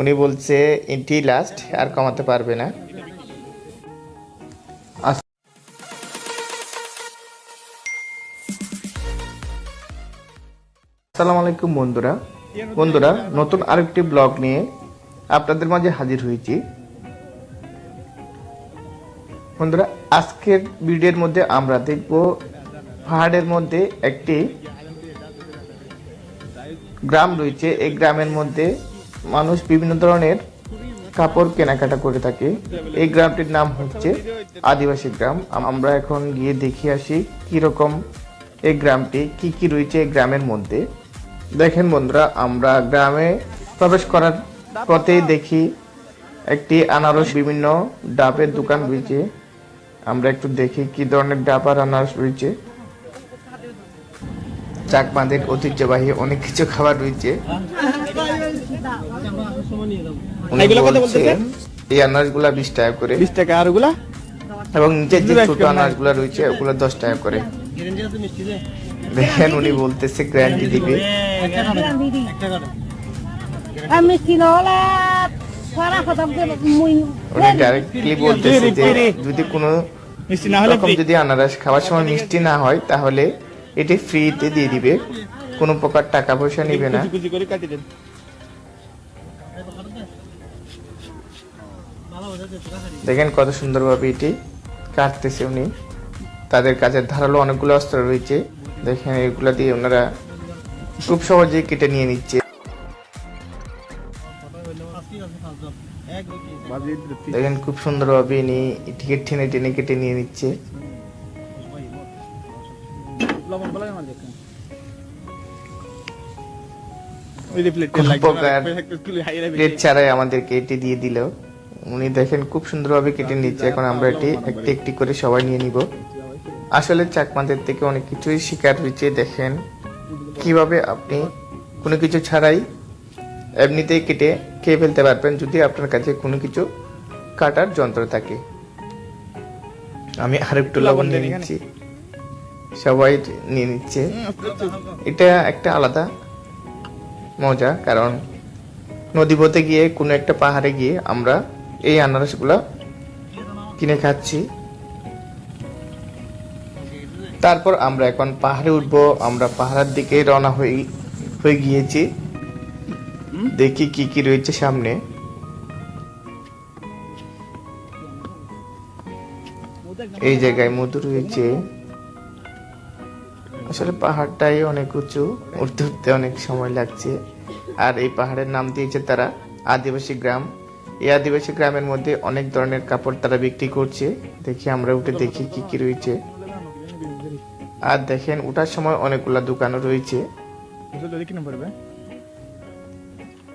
উনি বলছে, এটি লাস্ট আর কমাতে পারবে না। আসসালামু আলাইকুম বন্ধুরা। বন্ধুরা, নতুন আরেকটি ব্লগ নিয়ে আপনাদের মাঝে হাজির হয়েছি। বন্ধুরা, আজকের ভিডিওর মধ্যে আমরা দেখব পাহাড়ের মধ্যে একটি গ্রাম রয়েছে। এই গ্রামের মধ্যে মানুষ বিভিন্ন ধরনের কাপড় কেনাকাটা করে থাকে। এই গ্রামটির নাম হচ্ছে আদিবাসী গ্রাম। আমরা এখন গিয়ে দেখে আসি কীরকম এই গ্রামটি, কি কি রয়েছে এই গ্রামের মধ্যে। দেখেন বন্ধুরা, আমরা গ্রামে প্রবেশ করার পথেই দেখি একটি আনারস বিভিন্ন ডাবের দোকান রয়েছে। আমরা একটু দেখি কি ধরনের ডাব আর আনারস রয়েছে। চাকমাদের ঐতিহ্যবাহী অনেক কিছু খাবার রয়েছে। কত বলতেছেন? এই আনারসগুলা বিশ টাকা করে। বিশ টাকা আর ওগুলা? এবং নিচের যে ছোট। রয়েছে ওগুলো টাকা করে। দেখেন উনি বলতেছে গ্যারান্টি দিবে। আমি কিনলে উনি ডাইরেক্টলি বলতেছে যে যদি কোনো মিষ্টি না হলে রকম যদি আনারস খাওয়ার সময় মিষ্টি না হয় তাহলে এটি ফ্রিতে দিয়ে দিবে। কোনো প্রকার টাকা পয়সা নিবে না। দেখেন কত সুন্দরভাবে এটি কাটতেছে উনি। তাদের কাছে ধারালো অনেকগুলো অস্ত্র রয়েছে। দেখেন এগুলো দিয়ে ওনারা খুব সহজেই কেটে নিয়ে নিচ্ছে। দেখেন খুব সুন্দরভাবে ইনি টিকিট টেনে টেনে কেটে নিয়ে নিচ্ছে। প্লেট ছাড়াই আমাদেরকে এটি দিয়ে দিল। উনি দেখেন খুব সুন্দরভাবে কেটে নিচ্ছে। এখন আমরা এটি একটি একটি করে সবাই নিয়ে নিব। আসলে চাকমাদের থেকে অনেক কিছুই শিকার হয়েছে। দেখেন কীভাবে আপনি কোনো কিছু ছাড়াই এমনিতেই কেটে খেয়ে ফেলতে পারবেন যদি আপনার কাছে কোনো কিছু কাটার যন্ত্র থাকে। আমি আরেকটু লবণ নিয়ে নিচ্ছি। সবাই নিয়ে নিচ্ছে। এটা একটা আলাদা মজা কারণ নদীপথে গিয়ে কোনো একটা পাহাড়ে গিয়ে আমরা এই আনারসগুলা কিনে খাচ্ছি। তারপর আমরা এখন পাহাড়ে উঠবো, আমরা পাহাড়ের দিকে রওনা হয়ে হয়ে গিয়েছি। দেখি কি কি রয়েছে সামনে। এই জায়গায় মধু রয়েছে। আসলে পাহাড়টাই অনেক উঁচু, উঠতে উঠতে অনেক সময় লাগছে। আর এই পাহাড়ের নাম দিয়েছে তারা আদিবাসী গ্রাম। এই আদিবাসী গ্রামের মধ্যে অনেক ধরনের কাপড় তারা বিক্রি করছে। দেখি আমরা উঠে দেখি কি কি রয়েছে। আর দেখেন ওঠার সময় অনেকগুলা দোকানও রয়েছে।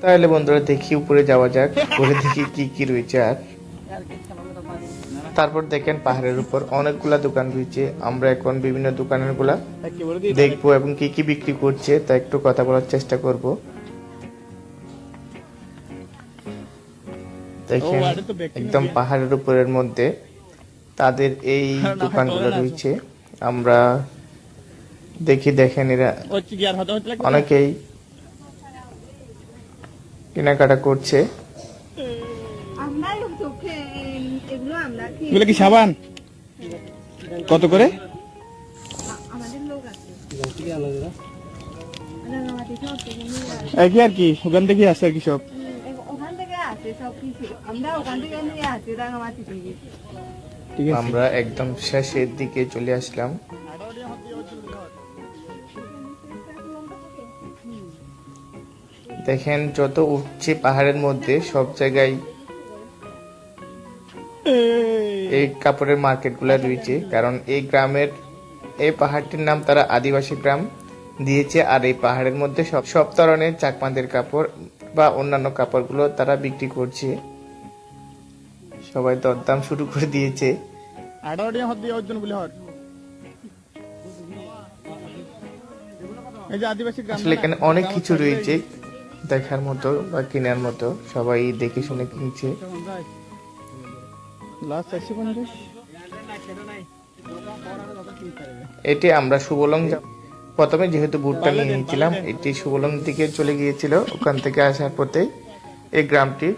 তাহলে বন্ধুরা দেখি উপরে যাওয়া যাক, উপরে দেখি কি কি রয়েছে আর। তারপর দেখেন পাহাড়ের উপর অনেকগুলা দোকান রয়েছে। আমরা এখন বিভিন্ন দোকানেরগুলা দেখব এবং কি কি বিক্রি করছে তা একটু কথা বলার চেষ্টা করব। দেখেন একদম পাহাড়ের উপরের মধ্যে তাদের এই দোকানগুলো রয়েছে। আমরা দেখি দেখেন এরা অনেকেই কেনাকাটা করছে। এগুলো কি সাবান? কত করে? আছে। আর কি? ওখান থেকে আসে আর কি সব। আমরা একদম শেষের দিকে চলে আসলাম। দেখেন, যত উঠছে পাহাড়ের মধ্যে সব জায়গায় এই কাপড়ের মার্কেটগুলা রয়েছে, কারণ এই গ্রামের, এই পাহাড়টির নাম তারা আদিবাসী গ্রাম দিয়েছে, আর এই পাহাড়ের মধ্যে সব সব ধরনের চাকমাদের কাপড় বা অন্যান্য কাপড়গুলো তারা বিক্রি করছে। সবাই দরদাম শুরু করে দিয়েছে। আসলে এখানে অনেক কিছু রয়েছে দেখার মতো বা কেনার মতো। সবাই দেখে শুনে কিনছে। এটি আমরা সুবলং যা- প্রথমে যেহেতু বুটটা নিয়ে নিয়েছিলাম এটি সুবলং দিকে চলে গিয়েছিল ওখান থেকে আসার পথে এই গ্রামটি।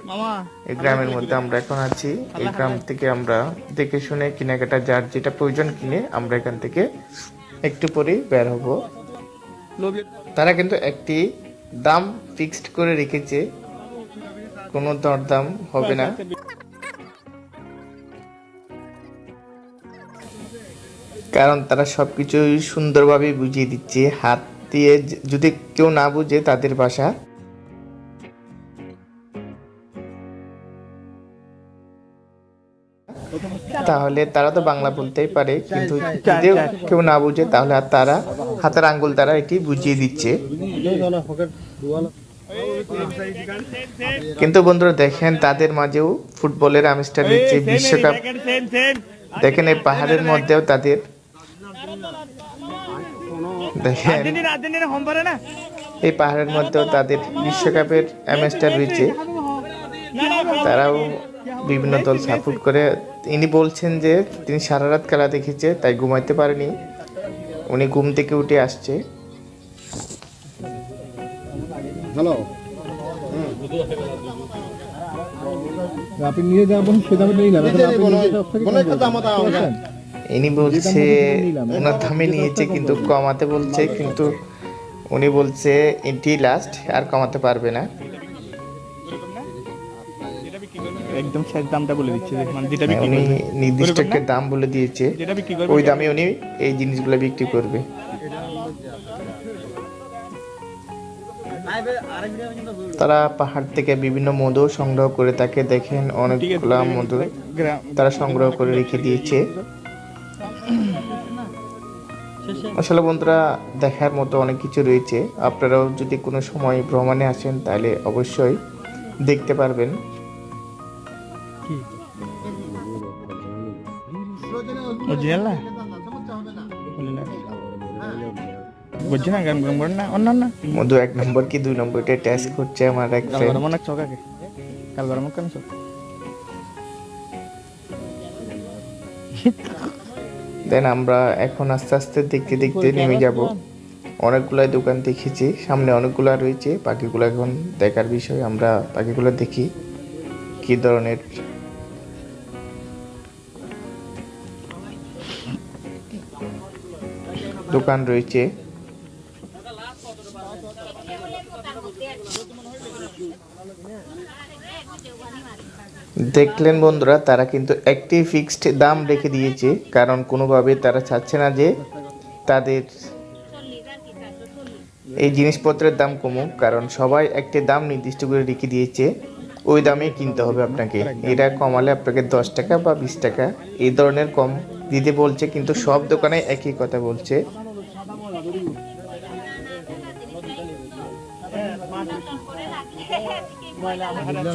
এই গ্রামের মধ্যে আমরা এখন আছি। এই গ্রাম থেকে আমরা দেখে শুনে কেনাকাটা যার যেটা প্রয়োজন কিনে আমরা এখান থেকে একটু পরেই বের হব। তারা কিন্তু একটি দাম ফিক্সড করে রেখেছে। কোনো দরদাম হবে না। কারণ তারা সব কিছুই সুন্দরভাবে বুঝিয়ে দিচ্ছে হাত দিয়ে যদি কেউ না বুঝে তাদের ভাষা তাহলে তারা তো বাংলা বলতেই পারে কিন্তু কেউ না বুঝে তাহলে তারা হাতের আঙ্গুল দ্বারা এটি বুঝিয়ে দিচ্ছে কিন্তু বন্ধুরা দেখেন তাদের মাঝেও ফুটবলের আমেজটা দিচ্ছে বিশ্বকাপ দেখেন এই পাহাড়ের মধ্যেও তাদের দেখেন এই পাহাড়ের মধ্যেও তাদের বিশ্বকাপের আমেজটা রয়েছে তারাও বিভিন্ন দল সাপোর্ট করে। ইনি বলছেন যে তিনি সারা রাত খেলা দেখেছে তাই ঘুমাইতে পারেনি। উনি ঘুম থেকে উঠে আসছে। হ্যালো আপনি নিয়ে যাবেন সে দামে নিলাম ইনি বলছে ওনার দামে নিয়েছে কিন্তু কমাতে বলছে কিন্তু উনি বলছে এটি লাস্ট আর কমাতে পারবে না। একদম শেষ দামটা বলে দিচ্ছে মানে যেটা হ্যাঁ, বিক্রি উনি নির্দিষ্ট একটা দাম বলে দিয়েছে। যেটা বিক্রি করবে ওই দামে উনি এই জিনিসগুলো বিক্রি করবে। তারা পাহাড় থেকে বিভিন্ন মধু সংগ্রহ করে তাকে দেখেন অনেকগুলা মধু তারা সংগ্রহ করে রেখে দিয়েছে। আসলে বন্ধুরা দেখার মতো অনেক কিছু রয়েছে। আপনারাও যদি কোনো সময় ভ্রমণে আসেন তাহলে অবশ্যই দেখতে পারবেন। মধু এক নম্বর কি দুই নম্বরটা টেস্ট করছে আমার এক ফ্রেন্ড কেন দেন আমরা এখন আস্তে আস্তে দেখতে দেখতে নেমে যাব। অনেকগুলাই দোকান দেখেছি। সামনে অনেকগুলা রয়েছে পাখিগুলো এখন দেখার বিষয়। আমরা পাখিগুলো দেখি কি ধরনের। দোকান রয়েছে। দেখলেন বন্ধুরা, তারা কিন্তু একটি ফিক্সড দাম রেখে দিয়েছে, কারণ কোনোভাবে তারা চাচ্ছে না যে তাদের এই জিনিসপত্রের দাম কমুক, কারণ সবাই একটি দাম নির্দিষ্ট করে রেখে দিয়েছে, ওই দামে কিনতে হবে আপনাকে। এটা কমালে আপনাকে দশ টাকা বা বিশ টাকা, এই ধরনের কম দিতে বলছে, কিন্তু সব দোকানে একই কথা বলছে।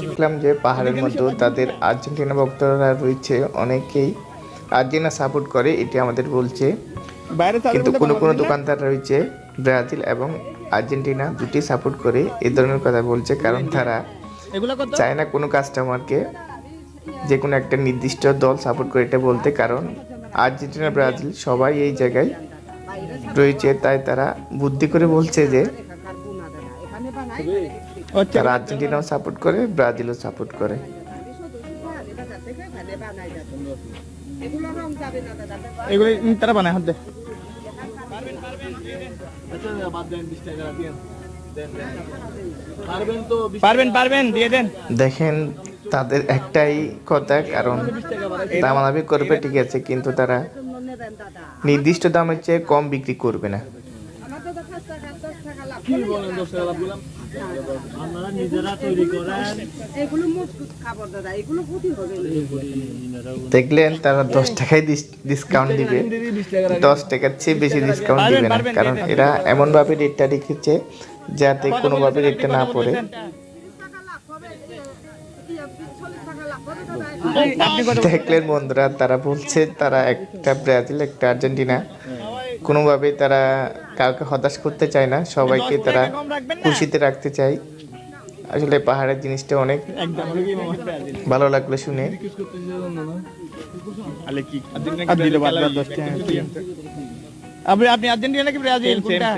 দেখলাম যে পাহাড়ের মধ্যে তাদের আর্জেন্টিনা ভক্তরা রয়েছে অনেকেই আর্জেন্টিনা সাপোর্ট করে এটি আমাদের বলছে। বাইরে কিন্তু কোনো কোনো দোকানদার রয়েছে ব্রাজিল এবং আর্জেন্টিনা দুটি সাপোর্ট করে এ ধরনের কথা বলছে কারণ তারা চায় না কোনো কাস্টমারকে যে কোনো একটা নির্দিষ্ট দল সাপোর্ট করে এটা বলতে কারণ আর্জেন্টিনা ব্রাজিল সবাই এই জায়গায় রয়েছে তাই তারা বুদ্ধি করে বলছে যে এখানে বানাই হচ্ছে তারা আর্জেন্টিনাও সাপোর্ট করে ব্রাজিলও সাপোর্ট করে। এগুলো তারা বানায় হতে পারবেন পারবেন দিয়ে দেন। দেখেন তাদের একটাই কথা কারণ দামাদামি করবে ঠিক আছে কিন্তু তারা নির্দিষ্ট দামের চেয়ে কম বিক্রি করবে না। আপনারা নিজেরা তৈরি দেখলেন তারা দশ টাকায় ডিসকাউন্ট দিবে। দশ টাকার চেয়ে বেশি ডিসকাউন্ট দিবে না। কারণ এরা এমনভাবে রেটটা রেখেছে যাতে কোনোভাবে রেটটা না পড়ে। দেখলেন বন্ধুরা তারা বলছে তারা একটা ব্রাজিল একটা আর্জেন্টিনা। কোনোভাবেই তারা কাউকে হতাশ করতে চায় না সবাইকে তারা খুশিতে রাখতে চায় আসলে পাহাড়ের জিনিসটা অনেক ভালো লাগল শুনে। আলে কি? আর দিল বাদ বাদ 10 টাকা। আপনি আপনি আর্জেন্টিনা নাকি ব্রাজিল? কোনটা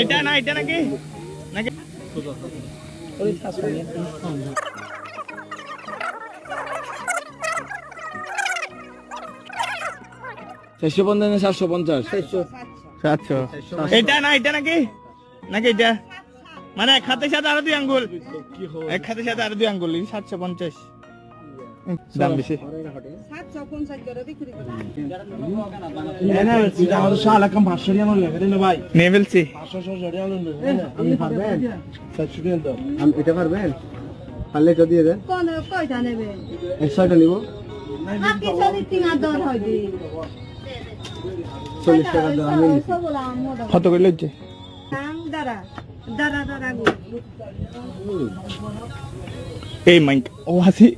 এটা না এটা নাকি? চারশো পঞ্চাশ না সাতশো। পঞ্চাশ সাতশো। এটা না এটা নাকি? নাকি এটা? মানে এক হাতের সাথে আরও দুই আঙ্গুল। এক হাতের সাথে আরও দুই আঙ্গুল সাতশো পঞ্চাশ। দাম বেশি। নিয়ে ফেলছি। এটা পারবেন পারলে দিয়ে দেন কয়টা নিব চল্লিশ টাকা দাম কত করে লইছে এই মাইক ও হাসি।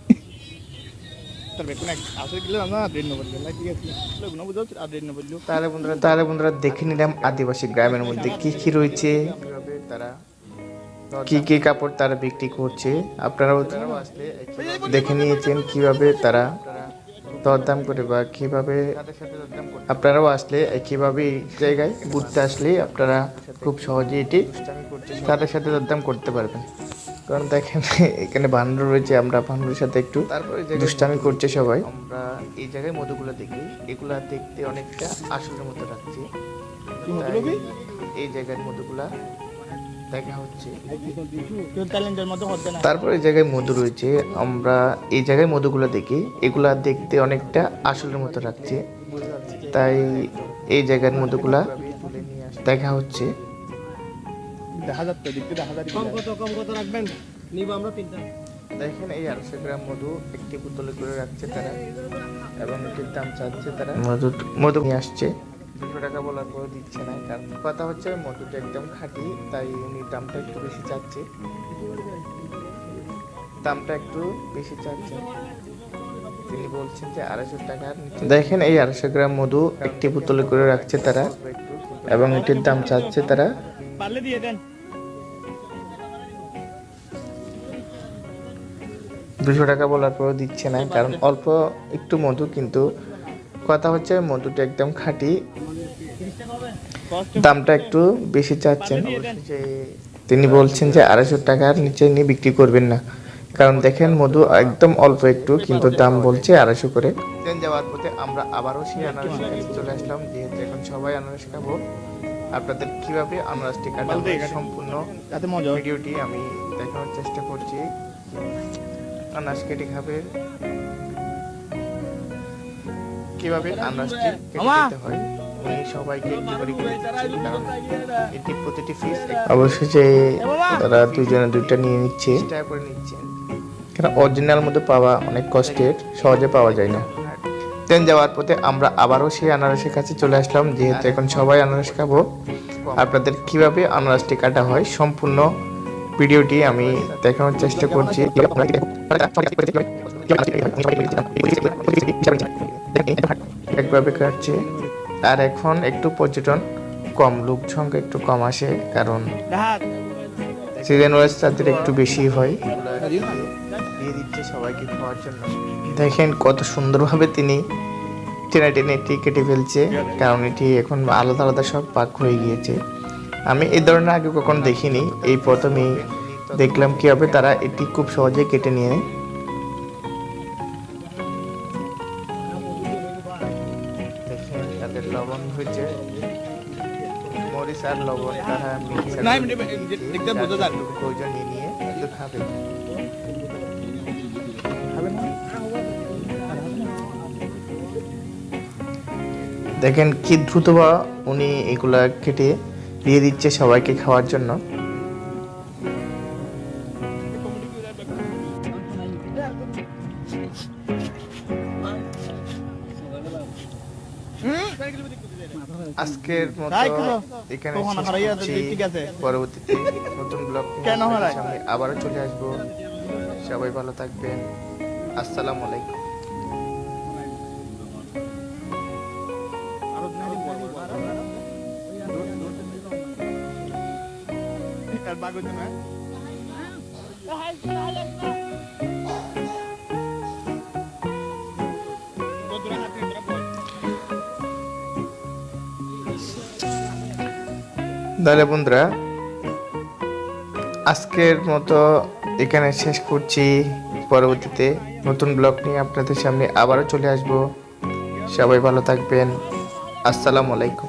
তাহলে দেখে নিলাম আদিবাসী গ্রামের মধ্যে কি কি রয়েছে। তারা কি কি কাপড় তারা বিক্রি করছে। আপনারাও দেখে নিয়েছেন কীভাবে তারা দরদাম করে বা কীভাবে আপনারাও আসলে কীভাবে জায়গায় ঘুরতে আসলে আপনারা খুব সহজে এটি তাদের সাথে দরদাম করতে পারবেন। কারণ দেখেন এখানে ভান্ডুর রয়েছে আমরা ভান্ডুরের সাথে একটু তারপরে দুষ্টামি করছে সবাই। আমরা এই জায়গায় মধুগুলো দেখি। এগুলা দেখতে অনেকটা আসলের মতো লাগছে। এই জায়গার মধুগুলা দেখা হচ্ছে। তারপর এই জায়গায় মধু রয়েছে। আমরা এই জায়গায় মধুগুলো দেখি। এগুলা দেখতে অনেকটা আসলের মতো লাগছে। তাই এই জায়গার মধুগুলা দেখা হচ্ছে। দেখা যাচ্ছে দেখতে দেখা যাচ্ছে কত কম কত রাখবেন? নিব আমরা তিনটা। দেখেন এই আড়াইশো গ্রাম মধু একটি বোতলে করে রাখছে তারা এবং এটির দাম চাচ্ছে তারা। মধু মধু নিয়ে আসছে। দুশো টাকা বলার পরে দিচ্ছে না কারণ কথা হচ্ছে মধুটা একদম খাঁটি তাই উনি দামটা একটু বেশি চাচ্ছে। দামটা একটু বেশি চাচ্ছে। তিনি বলছেন যে আড়াইশো টাকার দেখেন এই আড়াইশো গ্রাম মধু একটি বোতলে করে রাখছে তারা এবং এটির দাম চাচ্ছে তারা। পারলে দিয়ে দেন। দুশো টাকা বলার পরও দিচ্ছে না কারণ অল্প একটু মধু কিন্তু কথা হচ্ছে মধুটা একদম খাঁটি। দামটা একটু বেশি চাচ্ছেন। যে তিনি বলছেন যে আড়াইশো টাকার নিচে নিয়ে বিক্রি করবেন না। কারণ দেখেন মধু একদম অল্প একটু কিন্তু দাম বলছে আড়াইশো করে। ট্রেন যাওয়ার পথে আমরা আবারও সেই আনারস চলে আসলাম যেহেতু এখন সবাই আনারস খাব। আপনাদের কীভাবে আনারসটি কাটা হয় সম্পূর্ণ ভিডিওটি আমি দেখানোর চেষ্টা করছি। আনারস কেটে খাবে। কীভাবে আনারসটি কেটে খেতে হয় উনি সবাইকে একটু করে কারণ এটি প্রতিটি পিস অবশ্যই যে তারা দুজনে দুইটা নিয়ে নিচ্ছে। করে নিচ্ছে। কারণ অরিজিনাল মধ্যে পাওয়া অনেক কষ্টের সহজে পাওয়া যায় না। ট্রেন যাওয়ার পথে আমরা আবারও সেই আনারসের কাছে চলে আসলাম। যেহেতু এখন সবাই আনারস খাব। আপনাদের কীভাবে আনারসটি কাটা হয় সম্পূর্ণ ভিডিওটি আমি দেখানোর চেষ্টা করছি। একভাবে কাটছে আর এখন একটু পর্যটন, কম লোক সংখ্যা একটু কম আসে, কারণ সিজন ওয়াইজ তাদের একটু বেশি হয়। দিচ্ছে সবাইকে খাওয়ার জন্য দেখেন কত সুন্দরভাবে তিনি টেনে টেনে এটি কেটে ফেলছে, কারণ এটি এখন আলাদা আলাদা সব পাক হয়ে গিয়েছে। আমি এই ধরনের আগে কখনো দেখিনি এই প্রথমেই দেখলাম কীভাবে তারা এটি খুব সহজে কেটে নিয়ে দেখেন তাদের লবণ হয়েছে মরিচ আর লবণ তারা মিক্সার না, করে এমনি- দিচ্ছে। দেখতে বোঝা যায়। যতটুকু প্রয়োজন নিয়ে নিয়ে খাবে দেখেন কি দ্রুত বা উনি এগুলা কেটে দিয়ে দিচ্ছে সবাইকে খাওয়ার জন্য। আজকের মতো এখানে। পরবর্তীতে নতুন ব্লগ কেন সামনে আবারও চলে আসব। সবাই ভালো থাকবেন। আসসালামু আলাইকুম। বাগুজ না তাহলে বন্ধুরা, আজকের মতো এখানে শেষ করছি। পরবর্তীতে নতুন ব্লগ নিয়ে আপনাদের সামনে আবারও চলে আসব। সবাই ভালো থাকবেন। আসসালামু আলাইকুম।